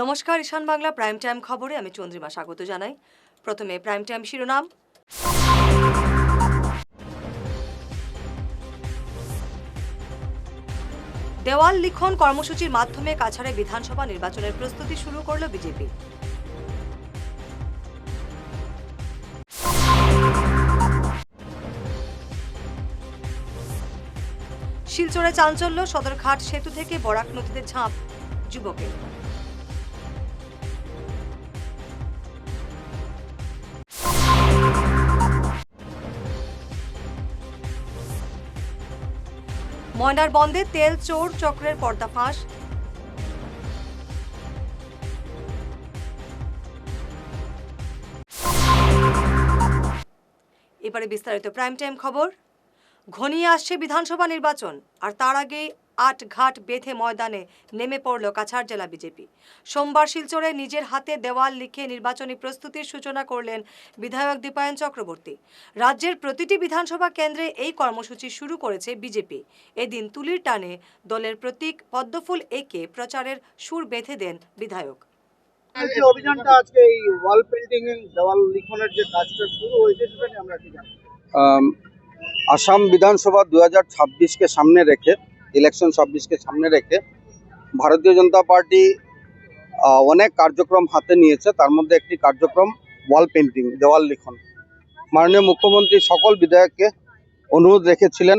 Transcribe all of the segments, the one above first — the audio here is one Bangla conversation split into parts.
নমস্কার, ঈশান বাংলা প্রাইম টাইম খবরে আমি চন্দ্রিমা স্বাগত জানাই। প্রথমে প্রাইম টাইম শিরোনাম। দেওয়াল লিখন কর্মসূচির মাধ্যমে কাছাড়ে বিধানসভা নির্বাচনের প্রস্তুতি শুরু করল বিজেপি। শিলচরে চাঞ্চল্য, সদরঘাট সেতু থেকে বরাক নদীতে ঝাঁপ, যুবকের। ময়নার বন্দে তেল, চোর চক্রের পর্দাফাঁস এবারে বিস্তারিত প্রাইম টাইম খবর। ঘনিয়ে আসছে বিধানসভা নির্বাচন, আর তার আগেই আট ঘাট বেঁধে ময়দানে নেমে পড়ল কাছাড় জেলা বিজেপি। সোমবার শিলচরে নিজের হাতে দেওয়াল লিখে নির্বাচনী প্রস্তুতির সূচনা করলেন বিধায়ক দীপায়ন চক্রবর্তী। রাজ্যের প্রতিটি বিধানসভা কেন্দ্রে এই কর্মসূচি শুরু করেছে বিজেপি। এদিন তুলির টানে দলের প্রতীক পদ্মফুল একে প্রচারের সুর বেঁধে দেন বিধায়ক। এই যে অভিযানটা আজকে এই ওয়াল পেন্টিং দেওয়াল লিখনের যে কাজটা শুরু হয়েছে সেটা আমরা কি জানি আসাম বিধানসভা দু হাজার ছাব্বিশকে সামনে রেখে ইলেকশন ছাব্বিশকে সামনে রেখে ভারতীয় জনতা পার্টি অনেক কার্যক্রম হাতে নিয়েছে। তার মধ্যে একটি কার্যক্রম ওয়াল পেন্টিং দেওয়াল লিখন। মাননীয় মুখ্যমন্ত্রী সকল বিধায়ককে অনুরোধ রেখেছিলেন,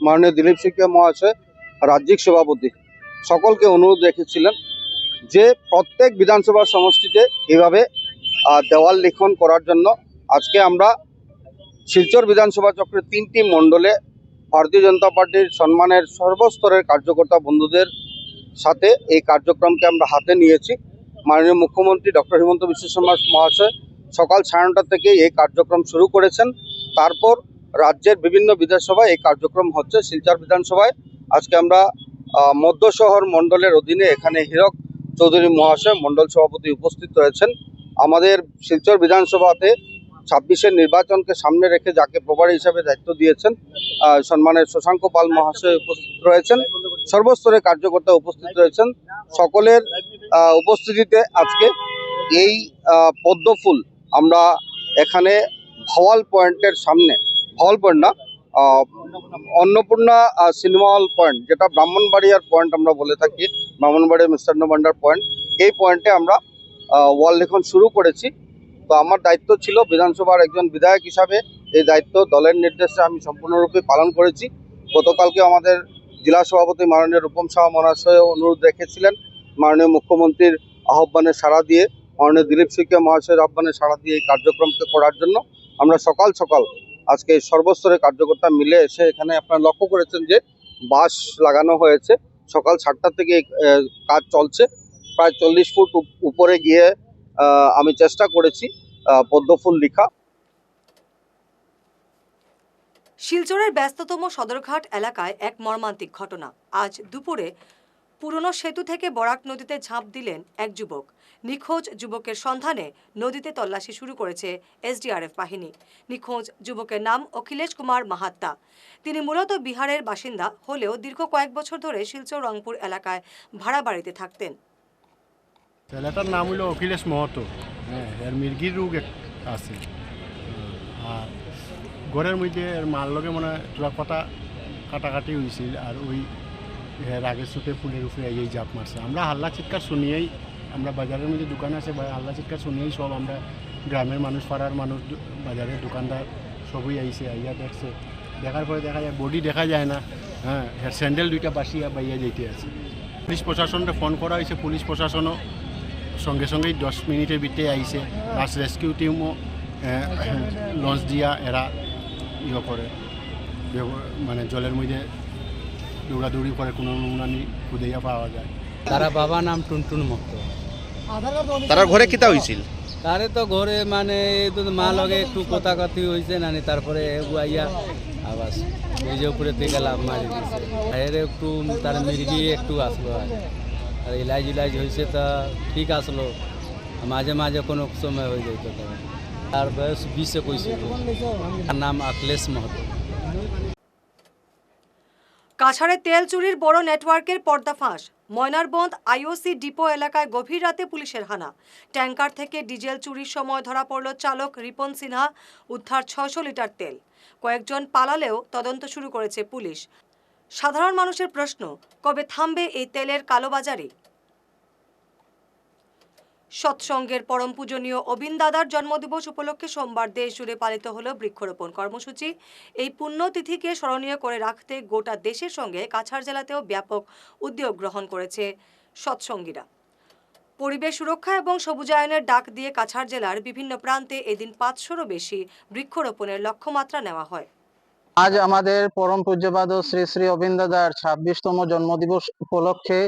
মাননীয় দিলীপ সিংকে মহাশয়, রাজ্যিক সভাপতি সকলকে অনুরোধ রেখেছিলেন যে প্রত্যেক বিধানসভা সমষ্টিতে এভাবে দেওয়াল লিখন করার জন্য আজকে আমরা শিলচর বিধানসভা চক্রের তিনটি মণ্ডলে ভারতীয় জনতা পার্টির সম্মানের সর্বস্তরের কার্যকর্তা বন্ধুদের সাথে এই কার্যক্রমকে আমরা হাতে নিয়েছি। মাননীয় মুখ্যমন্ত্রী ডক্টর হিমন্ত বিশ্ব শর্মা মহাশয় সকাল সাড়ে নটা থেকে এই কার্যক্রম শুরু করেছেন। তারপর রাজ্যের বিভিন্ন বিধানসভায় এই কার্যক্রম হচ্ছে। শিলচর বিধানসভায় আজকে আমরা মধ্য শহর মণ্ডলের অধীনে এখানে হীরক চৌধুরী মহাশয় মণ্ডল সভাপতি উপস্থিত রয়েছেন। আমাদের শিলচর বিধানসভাতে ছাব্বিশের নির্বাচনকে সামনে রেখে যাকে প্রভারী হিসাবে দায়িত্ব দিয়েছেন সম্মানের শশাঙ্ক পাল মহাশয় উপস্থিত রয়েছেন সর্বস্তরের কার্যকর্তা উপস্থিত রয়েছেন। সকলের উপস্থিতিতে আজকে এই পদ্মফুল আমরা এখানে ভাওয়াল পয়েন্টের সামনে, ভাওয়াল পয়েন্ট না অন্নপূর্ণা সিনেমা হল পয়েন্ট, যেটা ব্রাহ্মণবাড়িয়ার পয়েন্ট আমরা বলে থাকি, ব্রাহ্মণবাড়িয়া মিষ্টান্ন ভান্ডার পয়েন্ট, এই পয়েন্টে আমরা ওয়াল লেখন শুরু করেছি। তো আমার দায়িত্ব ছিল বিধানসভার একজন বিধায়ক হিসাবে এই দায়িত্ব দলের নির্দেশে আমি সম্পূর্ণরূপে পালন করেছি। গতকালকে আমাদের জেলা সভাপতি মাননীয় রূপম শাহ মহাশয় অনুরোধ রেখেছিলেন। মাননীয় মুখ্যমন্ত্রীর আহ্বানে সাড়া দিয়ে, মাননীয় দিলীপ সিংকে মহাশয়ের আহ্বানে সাড়া দিয়ে এই কার্যক্রমকে করার জন্য আমরা সকাল সকাল আজকে সর্বস্তরের কার্যকর্তা মিলে এসে এখানে আপনারা লক্ষ্য করেছেন যে বাস লাগানো হয়েছে। সকাল সাতটা থেকে কাজ চলছে। প্রায় চল্লিশ ফুট উপরে গিয়ে আমি চেষ্টা করেছি পদ্মফুল লিখা। শিলচরের ব্যস্ততম সদরঘাট এলাকায় এক মর্মান্তিক ঘটনা। আজ দুপুরে পুরনো সেতু থেকে বরাক নদীতে ঝাঁপ দিলেন এক যুবক। নিখোঁজ যুবকের সন্ধানে নদীতে তল্লাশি শুরু করেছে এসডিআরএফ বাহিনী। নিখোঁজ যুবকের নাম অখিলেশ কুমার মাহাত্তা। তিনি মূলত বিহারের বাসিন্দা, হলেও দীর্ঘ কয়েক বছর ধরে শিলচর রংপুর এলাকায় ভাড়া বাড়িতে থাকতেন। ছেলেটার নাম হইল অখিলেশ মহতো হ্যাঁ এর মির্গির রোগ আছে। আর ঘরের মধ্যে এর মার লগে মনে হয় কথা কাটাকাটি হয়েছিল আর ওই এর আগে ফুলের উপরে এই জাপ মারছে। আমরা হাল্লা চিৎকার শুনিয়েই, আমরা বাজারের মধ্যে দোকান আছে হাল্লা চিৎকার শুনিয়েই সব আমরা গ্রামের মানুষ, পাড়ার মানুষ বাজারের দোকানদার সবই আইছে, আইয়া দেখছে। দেখার পরে দেখা যায় বডি দেখা যায় না। হ্যাঁ স্যান্ডেল দুইটা বাসিয়া বাইয়া যাইতে আছে। পুলিশ প্রশাসনকে ফোন করা হয়েছে। পুলিশ প্রশাসনও সঙ্গে সঙ্গেই দশ মিনিটের ভিতরে আইসে প্লাস রেস্কিউ টিমও লঞ্চ দিয়া এরা ইয়ে করে। মানে জলের মধ্যে দৌড়াদৌড়ি করে কোনো নমুনানি খুঁজেইয়া পাওয়া যায়। তারা বাবা নাম টুনটুন মুক্ত। তারা ঘরে কিতা হয়েছিল তারে তো ঘরে মানে মা লগে একটু কথা কথি হয়েছে নানি তারপরে আইয়া আবার এই যে উপরে থেকে লাভ মারি এর একটু তার মির্গি একটু আসলো আর আর ইলাজ ইলাজ হয়েছে তা ঠিক আসলো। মাঝে মাঝে কোনো সময় হয়ে যেত তার বয়স বিশ একুশ। তার নাম অখিলেশ মহতো কাছাড়ে তেল চুরির বড় নেটওয়ার্কের পর্দাফাঁস ময়নারবন্দ আইওসি ডিপো এলাকায় গভীর রাতে পুলিশের হানা। ট্যাঙ্কার থেকে ডিজেল চুরির সময় ধরা পড়ল চালক রিপন সিনহা, উদ্ধার ছয়শো লিটার তেল। কয়েকজন পালালেও তদন্ত শুরু করেছে পুলিশ। সাধারণ মানুষের প্রশ্ন, কবে থামবে এই তেলের কালোবাজারি? সৎসঙ্গের পরম পূজনীয় অবিন দাদার জন্মদিবস উপলক্ষে সোমবার দেশ জুড়ে পালিত হল বৃক্ষরোপণ কর্মসূচি। এই পুণ্যতিথিকে স্মরণীয় করে রাখতে গোটা দেশের সঙ্গে কাছাড় জেলাতেও ব্যাপক উদ্যোগ গ্রহণ করেছে সৎসঙ্গীরা। পরিবেশ সুরক্ষা এবং সবুজায়নের ডাক দিয়ে কাছাড় জেলার বিভিন্ন প্রান্তে এদিন পাঁচশোরও বেশি বৃক্ষরোপণের লক্ষ্যমাত্রা নেওয়া হয়। আজ আমাদের পরম পূজ্যপাদ শ্রী শ্রী অবিন্দাদার ছাব্বিশতম জন্মদিবস উপলক্ষে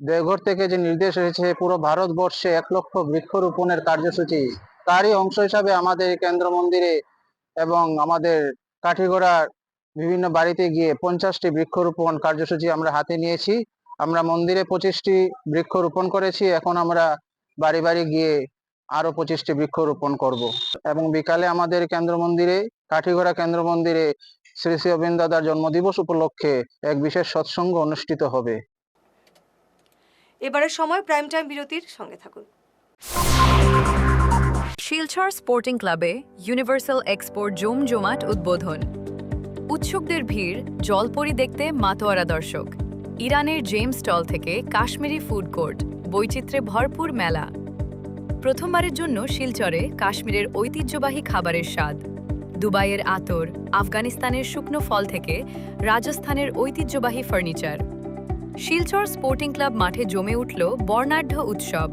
দেওঘর থেকে যে নির্দেশ এসেছে, পুরো ভারতবর্ষে এক লক্ষ বৃক্ষরোপণের কার্যসূচি। তারই অংশ হিসাবে আমাদের কেন্দ্র মন্দিরে এবং আমাদের কাঠিগড়ার বিভিন্ন বাড়িতে গিয়ে পঞ্চাশটি বৃক্ষরোপণ কার্যসূচি আমরা হাতে নিয়েছি। আমরা মন্দিরে পঁচিশটি বৃক্ষরোপণ করেছি। এখন আমরা বাড়ি বাড়ি গিয়ে আরও পঁচিশটি বৃক্ষরোপণ করব। এবং বিকালে আমাদের কেন্দ্র মন্দিরে, কাঠিগড়া কেন্দ্র মন্দিরে শ্রী শ্রী অবিন্দ দাদার জন্মদিবস উপলক্ষে এক বিশেষ সৎসঙ্গ অনুষ্ঠিত হবে। এবারের সময় প্রাইম টাইম বিরতির সঙ্গে থাকুন। শিলচর স্পোর্টিং ক্লাবে ইউনিভার্সাল এক্সপোর্ট জমজমাট উদ্বোধন। উৎসুকদের ভিড় জলপরি দেখতে মাতোয়ারা দর্শক। ইরানের জেমস স্টল থেকে কাশ্মীরি ফুড কোর্ট বৈচিত্র্যে ভরপুর মেলা। প্রথমবারের জন্য শিলচরে কাশ্মীরের ঐতিহ্যবাহী খাবারের স্বাদ। দুবাইয়ের আতর, আফগানিস্তানের শুকনো ফল থেকে রাজস্থানের ঐতিহ্যবাহী ফার্নিচার। শিলচর স্পোর্টিং ক্লাব মাঠে জমে উঠল বর্ণাঢ্য উৎসব।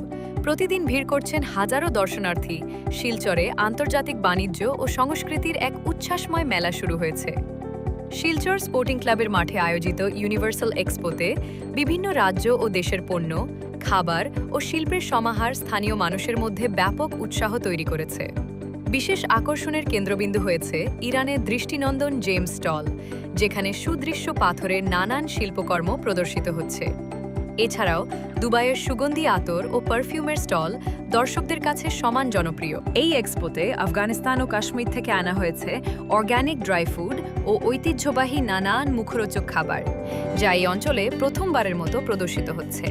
প্রতিদিন ভিড় করছেন হাজারো দর্শনার্থী। শিলচরে আন্তর্জাতিক বাণিজ্য ও সংস্কৃতির এক উচ্ছ্বাসময় মেলা শুরু হয়েছে। শিলচর স্পোর্টিং ক্লাবের মাঠে আয়োজিত ইউনিভার্সাল এক্সপোতে বিভিন্ন রাজ্য ও দেশের পণ্য, খাবার ও শিল্পের সমাহার স্থানীয় মানুষের মধ্যে ব্যাপক উৎসাহ তৈরি করেছে। বিশেষ আকর্ষণের কেন্দ্রবিন্দু হয়েছে ইরানের দৃষ্টিনন্দন জেমস স্টল, যেখানে সুদৃশ্য পাথরের নানান শিল্পকর্ম প্রদর্শিত হচ্ছে। এছাড়াও, দুবাইয়ের সুগন্ধি আতর ও পারফিউমের স্টল দর্শকদের কাছে সমান জনপ্রিয়। এই এক্সপোতে আফগানিস্তান ও কাশ্মীর থেকে আনা হয়েছে অর্গ্যানিক ড্রাই ফুড ও ঐতিহ্যবাহী নানান মুখরোচক খাবার, যা এই অঞ্চলে প্রথমবারের মতো প্রদর্শিত হচ্ছে।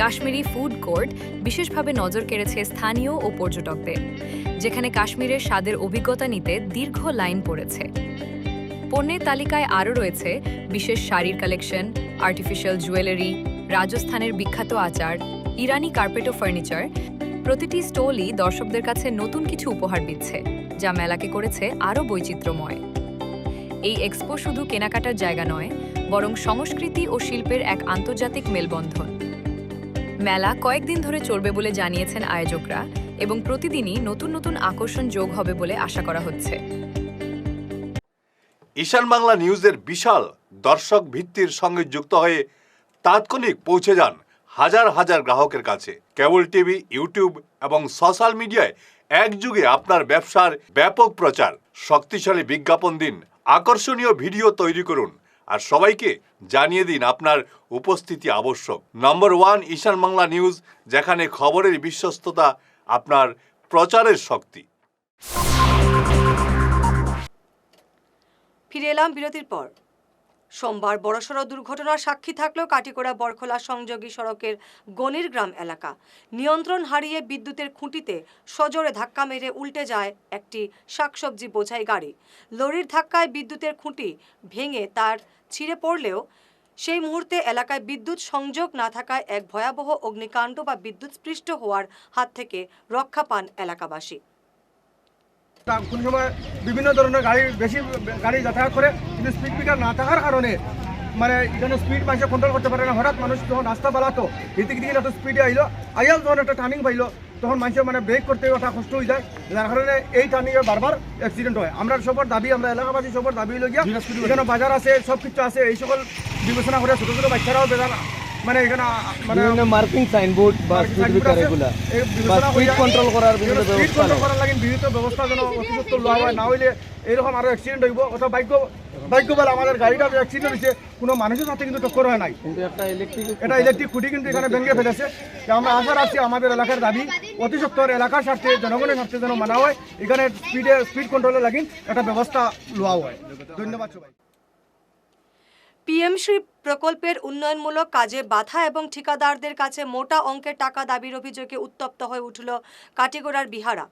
কাশ্মীরি ফুড কোর্ট বিশেষভাবে নজর কেড়েছে স্থানীয় ও পর্যটকদের, যেখানে কাশ্মীরের স্বাদের অভিজ্ঞতা নিতে দীর্ঘ লাইন পড়েছে। পণ্যের তালিকায় আরও রয়েছে বিশেষ শাড়ির কালেকশন, আর্টিফিশিয়াল জুয়েলারি, রাজস্থানের বিখ্যাত আচার, ইরানি কার্পেট ও ফার্নিচার। প্রতিটি স্টলই দর্শকদের কাছে নতুন কিছু উপহার দিচ্ছে, যা মেলাকে করেছে আরও বৈচিত্র্যময়। এই এক্সপো শুধু কেনাকাটার জায়গা নয়, বরং সংস্কৃতি ও শিল্পের এক আন্তর্জাতিক মেলবন্ধন। মেলা কয়েকদিন ধরে চলবে বলে জানিয়েছেন আয়োজকরা এবং প্রতিদিনই নতুন নতুন আকর্ষণ যোগ হবে বলে আশা করা হচ্ছে। ঈশান বাংলা নিউজের বিশাল দর্শক ভিত্তির সঙ্গে যুক্ত হয়ে তাৎক্ষণিক পৌঁছে যান হাজার হাজার গ্রাহকের কাছে। কেবল টিভি, ইউটিউব এবং সোশ্যাল মিডিয়ায় একযুগে আপনার ব্যবসার ব্যাপক প্রচার। শক্তিশালী বিজ্ঞাপন দিন, আকর্ষণীয় ভিডিও তৈরি করুন আর সবাইকে জানিয়ে দিন আপনার উপস্থিতি আবশ্যক। Number one Ishan Bangla news, যেখানে খবরের বিশ্বস্ততা আপনার প্রচারের শক্তি। ফিরে এলাম বিরতির পর। সোমবার বড়সড় দুর্ঘটনার সাক্ষী থাকলেও কাটিকোড়া বরখোলা সংযোগী সড়কের গনির গ্রাম এলাকা। নিয়ন্ত্রণ হারিয়ে বিদ্যুতের খুঁটিতে সজোরে ধাক্কা মেরে উল্টে যায় একটি শাকসবজি বোঝাই গাড়ি। লরির ধাক্কায় বিদ্যুতের খুঁটি ভেঙে তার ছিঁড়ে পড়লেও সেই মুহূর্তে এলাকায় বিদ্যুৎ সংযোগ না থাকায় এক ভয়াবহ অগ্নিকাণ্ড বা বিদ্যুৎস্পৃষ্ট হওয়ার হাত থেকে রক্ষা পান এলাকাবাসী। কোন সময় বিভিন্ন ধরনের গাড়ি বেশি গাড়ি যাতায়াত করে কিন্তু স্পিড ব্রেকার না থাকার কারণে মানে এখানে স্পিড মানুষ কন্ট্রোল করতে পারে না হঠাৎ মানুষ যখন রাস্তা বাড়াতো এদিক দিকে একটা স্পিডে আইলো আইয়াল যখন একটা টার্নিং পাইলো তখন মানুষের মানে ব্রেক করতে ওটা কষ্ট হয়ে যায়। যার কারণে এই টার্নিংয়ে বারবার অ্যাক্সিডেন্ট হয়। আমরা সবার দাবি আমরা এলাকাবাসী সবার দাবি লগিয়া এখানে বাজার আছে সব কিছু আছে এই সকল বিবেচনা করে ছোটো ছোটো বাচ্চারাও বেজার মানে এখানে মানে মার্কিং সাইনবোর্ড বা স্পিড ব্রেকার এগুলা। স্পিড কন্ট্রোল করার বিভিন্ন স্পিড ব্যবস্থা কন্ট্রোল করার লাগে বিভিন্ন ব্যবস্থা যেন অতিরিক্ত লওয়া হয়। না হইলে এরকম আরও অ্যাক্সিডেন্ট হইব। অথবা ভাগ্য ভাগ্য বলে আমাদের গাড়িটা অ্যাক্সিডেন্ট হয়েছে কোনো মানুষের সাথে কিন্তু টক্কর হয় নাই। কিন্তু একটা ইলেকট্রিক এটা ইলেকট্রিক খুঁটি কিন্তু এখানে ভেঙে ফেলেছে। আমরা আশা রাখছি আমাদের এলাকার দাবি অতি সত্তর এলাকার স্বার্থে জনগণের স্বার্থে যেন মানা হয়। এখানে স্পিডে স্পিড কন্ট্রোলে লাগিন একটা ব্যবস্থা লওয়া হয়। ধন্যবাদ সবাই পিএমশ্রী প্রকল্পের উন্নয়নমূলক কাজে বাধা এবং ঠিকাদারদের কাছে মোটা অঙ্কের টাকা দাবির অভিযোগে উত্তপ্ত হয়ে উঠল কাটিগোড়ার বিহারা।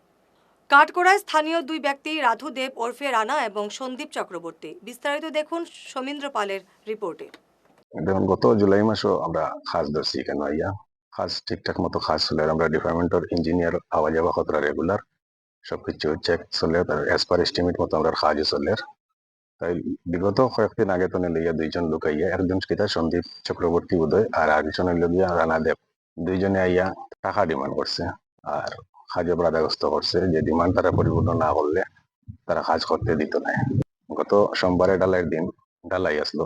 কাঠগোড়ায় স্থানীয় দুই ব্যক্তি রাধু দেব ওরফে রানা এবং সন্দীপ চক্রবর্তী। বিস্তারিত দেখুন সমীন্দ্র পালের রিপোর্টে। দেখুন, গত জুলাই মাসও আমরা খাস ধরছি কেন আইয়া? খাস ঠিকঠাক মতো খাস চলে আমরা ডিপার্টমেন্টের ইঞ্জিনিয়ার আওয়া যাওয়া কতটা রেগুলার সবকিছু চেক চলে অ্যাজ পার এস্টিমেট মতো আমরা কাজও চলে। তাই বিগত কয়েকদিন আগে তো লইয়া দুইজন লোক আইয়া, একজন কিতা সন্দীপ চক্রবর্তী উদয় আর আরেকজন হইল গিয়া রানা দেব। দুইজনে আইয়া টাকা ডিমান্ড করছে আর কাজে বাধাগ্রস্ত করছে যে ডিমান্ড তারা পরিপূর্ণ না করলে তারা কাজ করতে দিত না। গত সোমবারে ডালাইয়ের দিন ডালাই আসলো।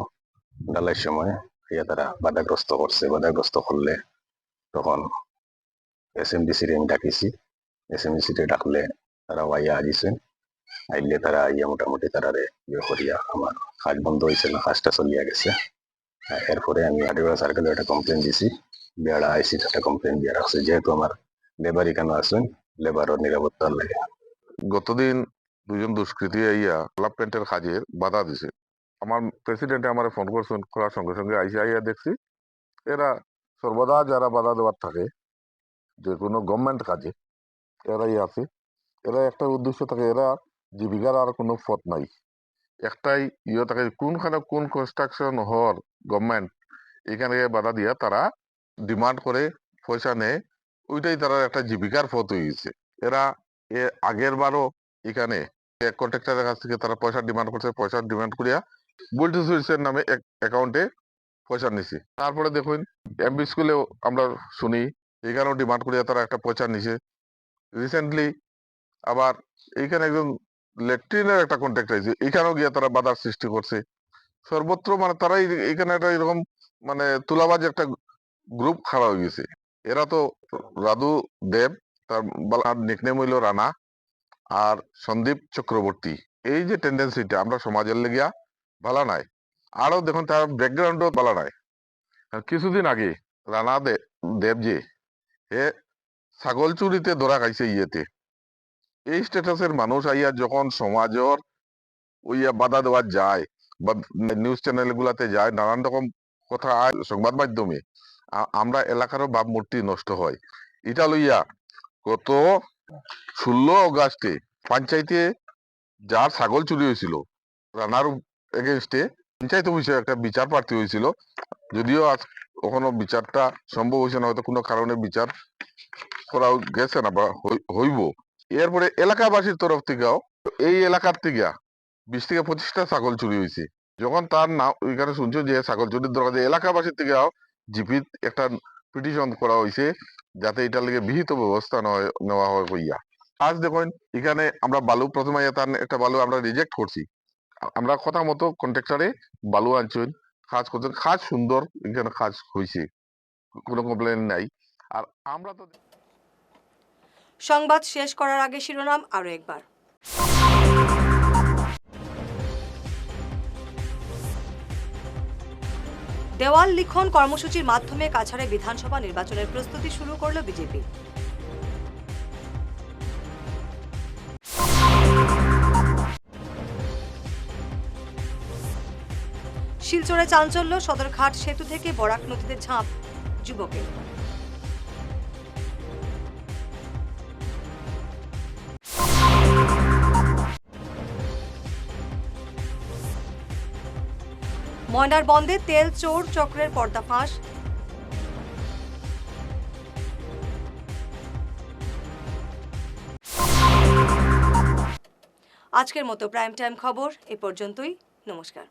ডালাইয়ের সময় ইয়া তারা বাধাগ্রস্ত করছে। বাধাগ্রস্ত করলে তখন এস এম ডিসির আমি ডাকিছি। এস এম ডিসিতে ডাকলে তারা আইয়া আজিছে আইলে তারা আইয়া মোটামুটি তারারে ইয়ে করিয়া আমার কাজ বন্ধ হয়েছে না, কাজটা চলিয়া গেছে। এরপরে আমি আদিবাড়া সার্কেলে একটা কমপ্লেন দিছি। বেড়া আইসি একটা কমপ্লেন দিয়ে রাখছে, যেহেতু আমার লেবার এখানে আছেন লেবারও নিরাপত্তার লাগে। গতদিন দুজন দুষ্কৃতী আইয়া ডেভেলপমেন্টের কাজে বাধা দিছে। আমার প্রেসিডেন্টে আমার ফোন করছেন করার সঙ্গে সঙ্গে আইসি আইয়া দেখছি, এরা সর্বদা যারা বাধা দেওয়ার থাকে, যে কোনো গভর্নমেন্ট কাজে, এরাই আছে। এরা একটা উদ্দেশ্য থাকে, এরা জীবিকার আর কোনো পথ নাই। একটাই ইয়ে থাকে কোনখানে কোন কনস্ট্রাকশন হওয়ার গভর্নমেন্ট এখানে বাধা দিয়া তারা ডিমান্ড করে পয়সা নেয়, ওইটাই তারা একটা জীবিকার পথ হয়ে গেছে। এরা এ আগের বারও এখানে কন্ট্রাক্টরের কাছ থেকে তারা পয়সা ডিমান্ড করছে পয়সা ডিমান্ড করিয়া বুলটি সুইচের নামে অ্যাকাউন্টে পয়সা নিছে। তারপরে দেখুন এমবি স্কুলেও আমরা শুনি এখানেও ডিমান্ড করিয়া তারা একটা পয়সা নিছে। রিসেন্টলি আবার এইখানে একজন ল্যাট্রিনের একটা কন্ট্রাক্ট হয়েছে এখানেও গিয়ে তারা বাধার সৃষ্টি করছে। সর্বত্র মানে তারাই এখানে একটা এরকম মানে তুলাবাজ একটা গ্রুপ খাড়া হয়ে গেছে। এরা তো রাধু দেব, তার নিকনেম হইল রানা আর সন্দীপ চক্রবর্তী। এই যে টেন্ডেন্সিটা আমরা সমাজের লেগিয়া ভালো নাই। আরও দেখুন, তার ব্যাকগ্রাউন্ডও ভালো নাই। কিছুদিন আগে রানা দেব যে হে ছাগল চুরিতে ধরা খাইছে ইয়েতে। এই স্ট্যাটাসের মানুষ আইয়া যখন সমাজের ওইয়া বাধা দেওয়া যায় বা নিউজ চ্যানেল গুলাতে যায়, নানান রকম কথা আয় সংবাদ মাধ্যমে আমরা এলাকারও ভাবমূর্তি নষ্ট হয়। এটা লইয়া গত ষোলো অগাস্টে পঞ্চায়েতে যার ছাগল চুরি হয়েছিল, রানার এগেনস্টে পঞ্চায়েত অফিসে একটা বিচার প্রার্থী হয়েছিল। যদিও আজ কখনো বিচারটা সম্ভব হয়েছে না, হয়তো কোনো কারণে বিচার করা গেছে না বা হই- হইব। এরপরে এলাকাবাসীর তরফ থেকেও এই এলাকার থেকে বিশ থেকে পঁচিশটা ছাগল চুরি হয়েছে। যখন তার নাম ওইখানে শুনছো যে ছাগল চুরির দরকার এলাকাবাসীর থেকেও জিপিত একটা পিটিশন করা হয়েছে যাতে এটার লেগে বিহিত ব্যবস্থা নেওয়া হয় কইয়া। আজ দেখুন, এখানে আমরা বালু, প্রথমে তার একটা বালু আমরা রিজেক্ট করছি। আমরা কথা মতো কন্ট্রাক্টরে বালু আনছেন, কাজ করছেন, কাজ সুন্দর এখানে কাজ হয়েছে। কোনো কমপ্লেন নাই। আর আমরা তো সংবাদ শেষ করার আগে শিরোনাম আরও একবার। দেওয়াল লিখন কর্মসূচির মাধ্যমে কাছাড়ে বিধানসভা নির্বাচনের প্রস্তুতি শুরু করল বিজেপি। শিলচরে চাঞ্চল্য, সদরঘাট সেতু থেকে বরাক নদীতে ঝাঁপ যুবকের। ময়নার বন্দে তেল চোর চক্রের পর্দাফাঁস আজকের মতো প্রাইম টাইম খবর এ পর্যন্তই নমস্কার।